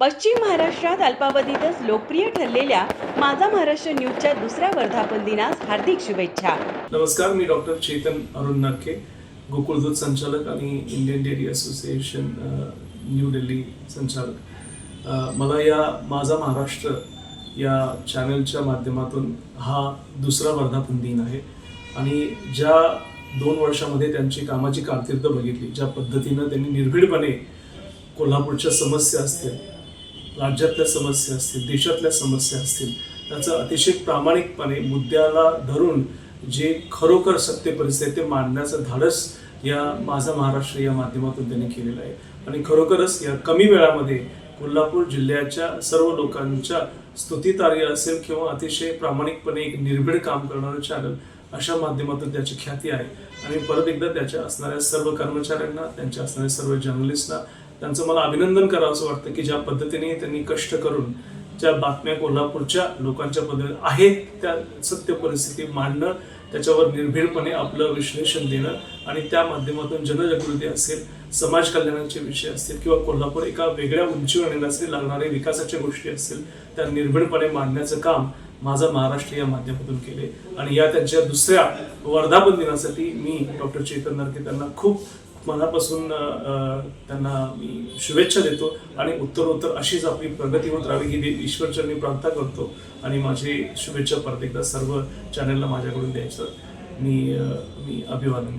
पश्चिम महाराष्ट्रात अल्पावधीतच लोकप्रिय ठरलेल्या माझा महाराष्ट्र न्यूजच्या दुसऱ्या वर्धापन दिनास हार्दिक शुभेच्छा. नमस्कार मी डॉक्टर चेतन अरुण नाके गोकुळदूत संचालक आणि Indian dairy association new Delhi संचालक. मला या माझा महाराष्ट्र या चॅनलच्या माध्यमातून हा दुसरा वर्धापन दिन आहे आणि ज्या दोन वर्षामध्ये त्यांची कामाची कारकीर्द बघितली ज्या पद्धतीनं त्यांनी निर्भीडपणे कोल्हापूरच्या समस्या असतील राज्यातल्या समस्या असतील देशातल्या समस्या असतील त्याचं अतिशय प्रामाणिकपणे मुद्द्याला धरून जे खरोखर सत्य परिस्थिती आहे ते मांडण्याचं धाडस या माझा महाराष्ट्र या माध्यमातून त्यांनी केलेलं आहे. आणि खरोखरच या कमी वेळामध्ये कोल्हापूर जिल्ह्याच्या सर्व लोकांच्या स्तुतितार्य असेल किंवा अतिशय प्रामाणिकपणे एक निर्भीड काम करणारं चॅनल अशा माध्यमातून त्याची ख्याती आहे. आणि परत एकदा त्याच्या असणाऱ्या सर्व कर्मचाऱ्यांना त्यांच्या असणाऱ्या सर्व जर्नलिस्टना त्यांचं मला अभिनंदन करावं असं वाटतं की ज्या पद्धतीने त्यांनी कष्ट करून ज्या बातम्या कोल्हापूरच्या लोकांच्या पद्धतीने आहेत त्या सत्य परिस्थिती मांडणं त्याच्यावर निर्भीडपणे आपलं विश्लेषण देणं आणि त्या माध्यमातून जनजागृती असेल समाज कल्याणाचे विषय असतील किंवा कोल्हापूर एका वेगळ्या उंचीवर नेण्यासाठी लागणारे विकासाच्या गोष्टी असतील त्या निर्भीडपणे मांडण्याचं काम माझा महाराष्ट्र या माध्यमातून केले आणि या त्यांच्या दुसऱ्या वर्धापन दिनासाठी मी डॉक्टर चेतन नरके त्यांना खूप मनापासून त्यांना मी शुभेच्छा देतो. आणि उत्तरोत्तर अशीच आपली प्रगती होत राहावी ही ईश्वरचरणी प्रार्थना करतो. आणि माझी शुभेच्छा परत एकदा सर्व चॅनलला माझ्याकडून द्यायचं. मी मी अभिवादन